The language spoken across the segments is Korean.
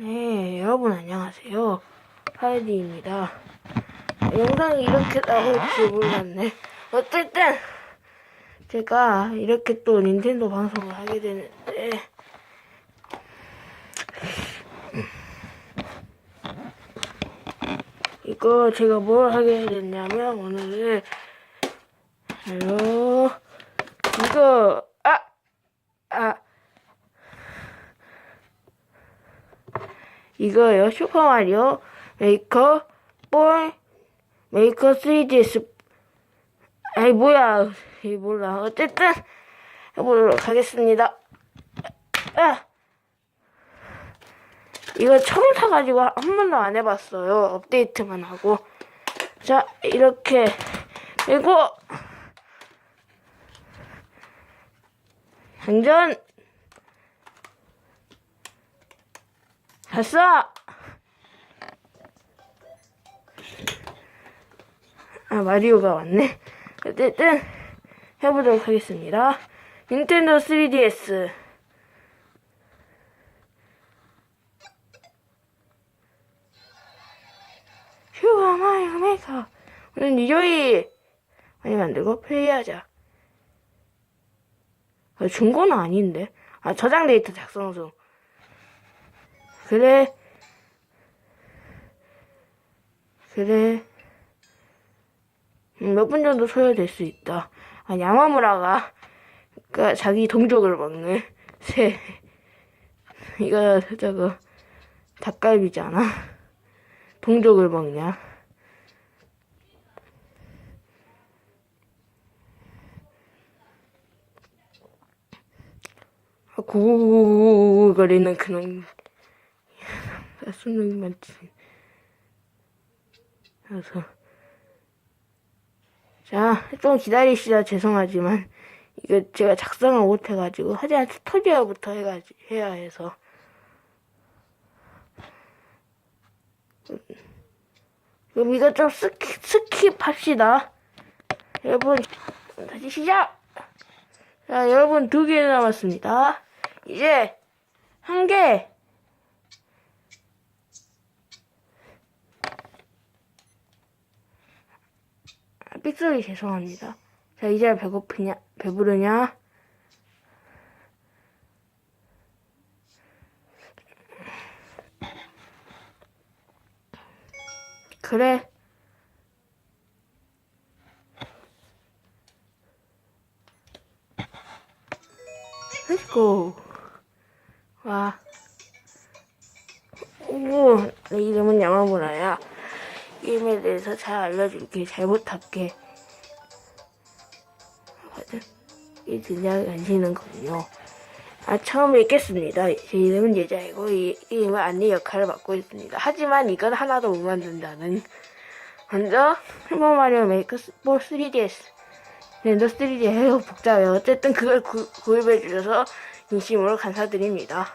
네, 여러분 안녕하세요. 하이디입니다. 영상이 이렇게 나올 줄 몰랐네. 어쨌든 제가 이렇게 또 닌텐도 방송을 하게 되는데 이거 제가 뭘 하게 됐냐면 오늘은 이거 아! 아! 이거요. 슈퍼마리오 메이커 볼 메이커 3DS 아이 뭐야. 이 몰라. 어쨌든 해보도록 하겠습니다. 아! 이거 처음 사가지고 한 번도 안 해봤어요. 업데이트만 하고. 자 이렇게 그리고 장전 됐어! 아, 마리오가 왔네. 어쨌든, 해보도록 하겠습니다. 닌텐도 3DS. 휴가 마이어 메이커. 오늘 일요일. 많이 만들고 플레이하자. 아, 중고는 아닌데. 아, 저장 데이터 작성 중. 그래. 그래. 음, 몇분 정도 소요될 수 있다. 아, 야마무라가, 그, 자기 동족을 먹는 새. 이거, 저거, 닭갈비잖아. 동족을 먹냐. 아, 구구구구거리는 그런 수능만 그래서 자, 좀 기다리시다 죄송하지만 이거 제가 작성을 못 해가지고 하지만 튜토리얼부터 해가지 해야 해서 그럼 이거 좀 스킵, 스킵합시다. 여러분 다시 시작. 자, 여러분 두 개 남았습니다. 이제 한 개. 삑소리 죄송합니다. 자, 이제 배고프냐, 배부르냐? 그래. 렛츠고. 와. 오, 내 이름은 야마무라야. 게임에 대해서 잘 알려줄게. 잘 부탁해. 하거든. 이 진작 안시는군요. 아, 처음 뵙겠습니다. 제 이름은 예자이고, 이 게임은 안내 역할을 맡고 있습니다. 하지만 이건 하나도 못 만든다는. 먼저, 슈퍼 마리오 메이커 볼 3DS. 랜더 3D 해요 복잡해요. 어쨌든 그걸 구, 구입해 주셔서 진심으로 감사드립니다.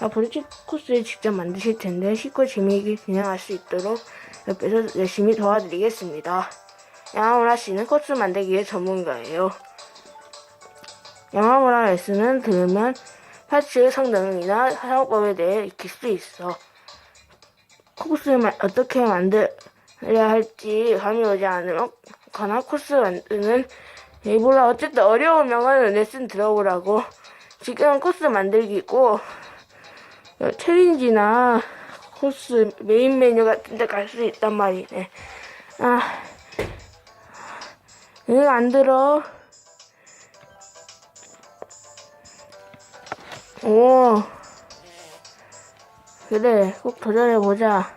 아, 본체 코스를 직접 만드실 텐데 쉽고 재미있게 진행할 수 있도록 옆에서 열심히 도와드리겠습니다. 양아무라 씨는 코스 만들기의 전문가예요. 양아무라 레슨은 들으면 파츠의 성능이나 사용법에 대해 익힐 수 있어. 코스를 마- 어떻게 만들어야 할지 감이 오지 않거나 코스 만드는 일부러 어쨌든 명언을 레슨 들어보라고. 지금 코스 만들기고 어, 챌린지나 코스 메인 메뉴 같은 데 갈 수 있단 말이네. 아, 응, 안 들어. 오, 그래, 꼭 도전해 보자.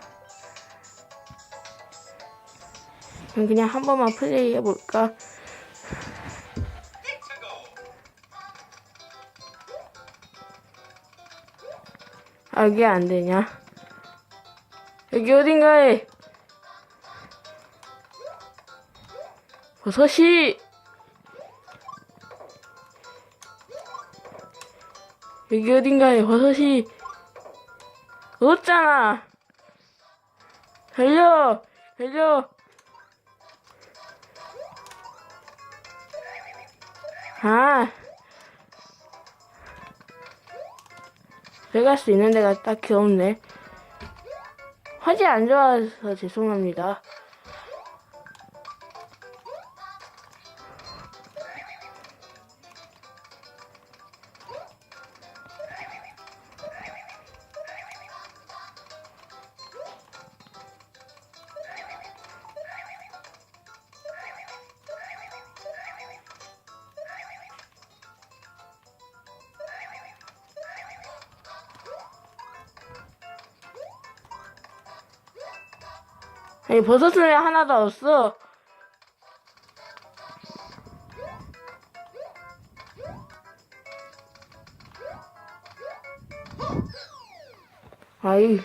그럼 그냥 한 번만 플레이 해볼까? 아, 이게 안 되냐? 여기 어딘가에 버섯이 여기 어딘가에 버섯이 없잖아. 달려, 달려. 아, 베가스 있는 데가 딱히 없네. 화질 안 좋아서 죄송합니다. 아니, 버섯은 왜 하나도 없어? 아이.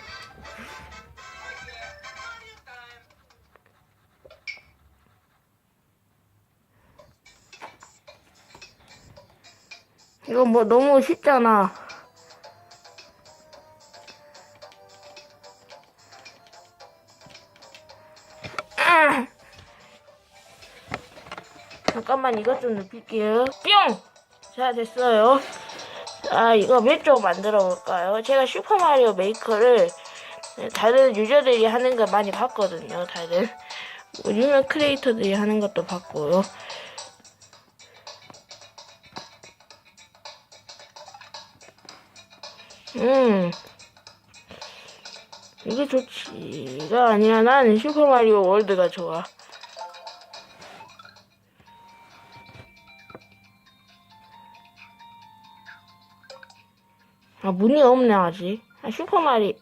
이거 뭐 너무 쉽잖아. 아! 잠깐만 이것 좀 눕힐게요. 뿅! 자 됐어요. 아 이거 몇 쪽 만들어 볼까요? 제가 슈퍼마리오 메이커를 다른 유저들이 하는 걸 많이 봤거든요. 다들 뭐 유명 크리에이터들이 하는 것도 봤고요. 음 이게 좋지가 아니라 나는 슈퍼마리오 월드가 좋아. 아, 문이 없네, 아직. 아, 슈퍼마리.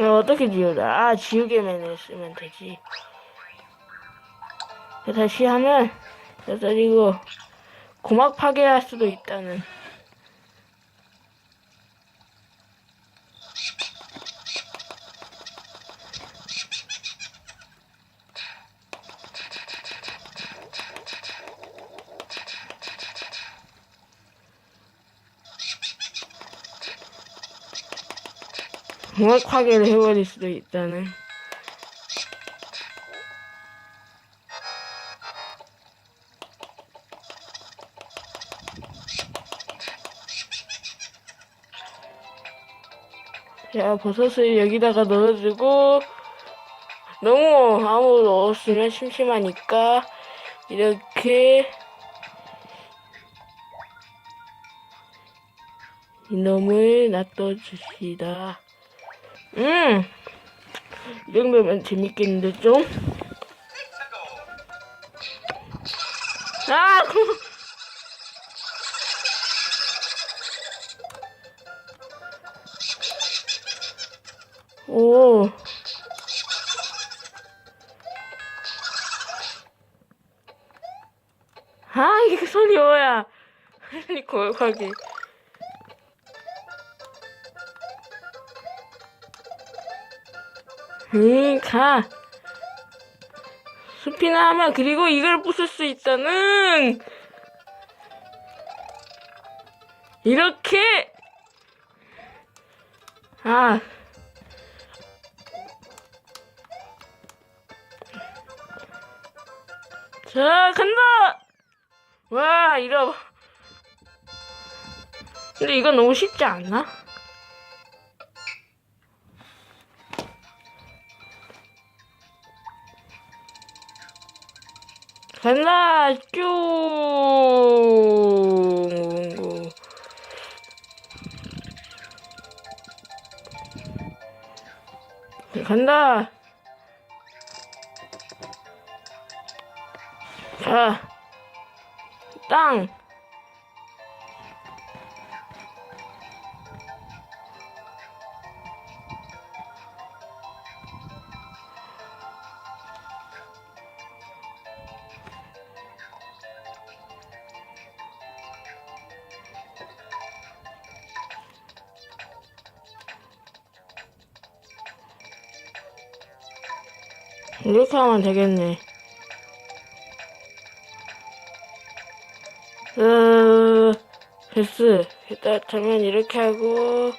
야, 어떻게 지우다? 아, 지우개맨을 쓰면 되지. 자, 다시 하면, 이거, 고막 파괴할 수도 있다는. 고막 파괴를 해버릴 수도 있다는. 자, 버섯을 여기다가 넣어주고, 너무 아무도 없으면 심심하니까, 이렇게, 이놈을 놔둬줍시다. 음! 이 정도면 재밌겠는데, 좀? 아! 아, 이게 손이 뭐야. 손이 고역하게. 응, 가. 숲이나 하면, 그리고 이걸 부술 수 있다는. 이렇게. 아. 자, 간다! 와, 이러. 근데 이건 너무 쉽지 않나? 간다! 쭉! 간다! 자, 땅. 이렇게 하면 되겠네. 됐어. 일단 그러면 이렇게 하고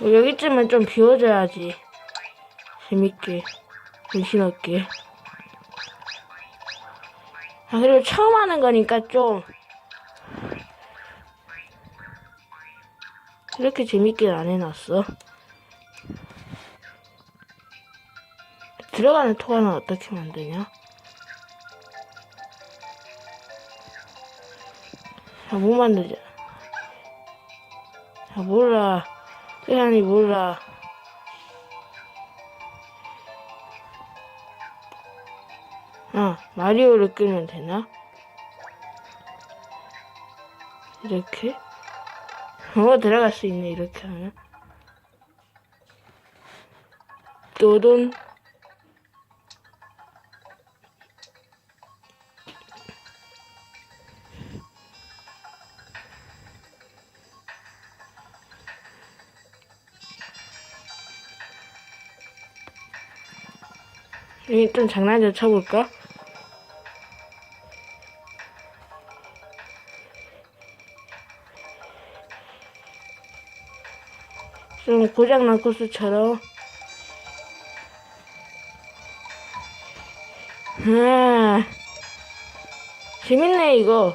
뭐 여기쯤은 좀 비워줘야지. 재밌게. 정신없게. 아, 그리고 처음 하는 거니까 좀. 이렇게 재밌게 안 해놨어. 들어가는 토가는 어떻게 만드냐? 아, 못 만들자. 아, 몰라. 세상이 몰라. 아, 마리오를 끄면 되나? 이렇게? 어, 들어갈 수 있네, 이렇게 하면. 또돈 여기 좀 장난 좀 쳐볼까? 좀 고장난 코스처럼 아 재밌네 이거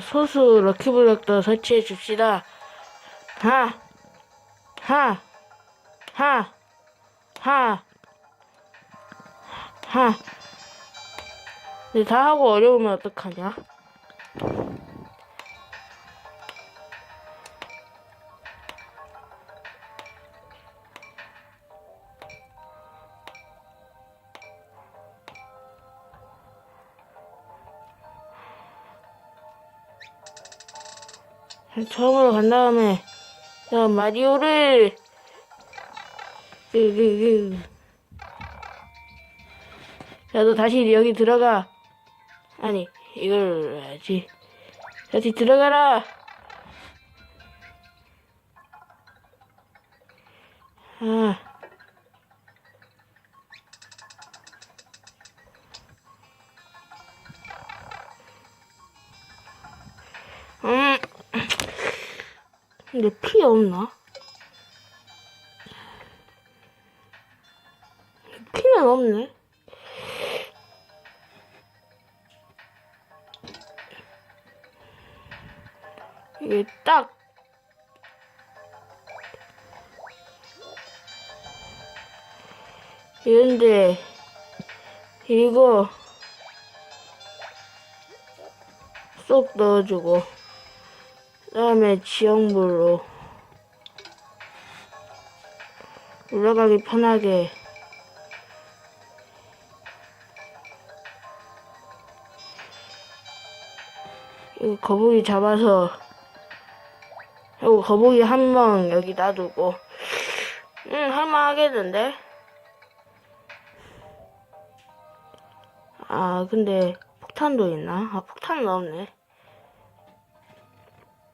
소수 럭키블럭도 설치해 줍시다. 하, 하, 하, 하, 하. 근데 다 하고 어려우면 어떡하냐? 처음으로 간 다음에 자 마리오를 으으으. 야너 다시 여기 들어가 아니 이걸 해야지 다시 들어가라 아 음. 근데 피 없나? 피는 없네. 이게 딱 이런데 이거 쏙 넣어주고 그 다음에 지역물로 올라가기 편하게 이거 거북이 잡아서 이거 거북이 한명 여기 놔두고 응 할만하겠는데 아 근데 폭탄도 있나? 아 폭탄은 없네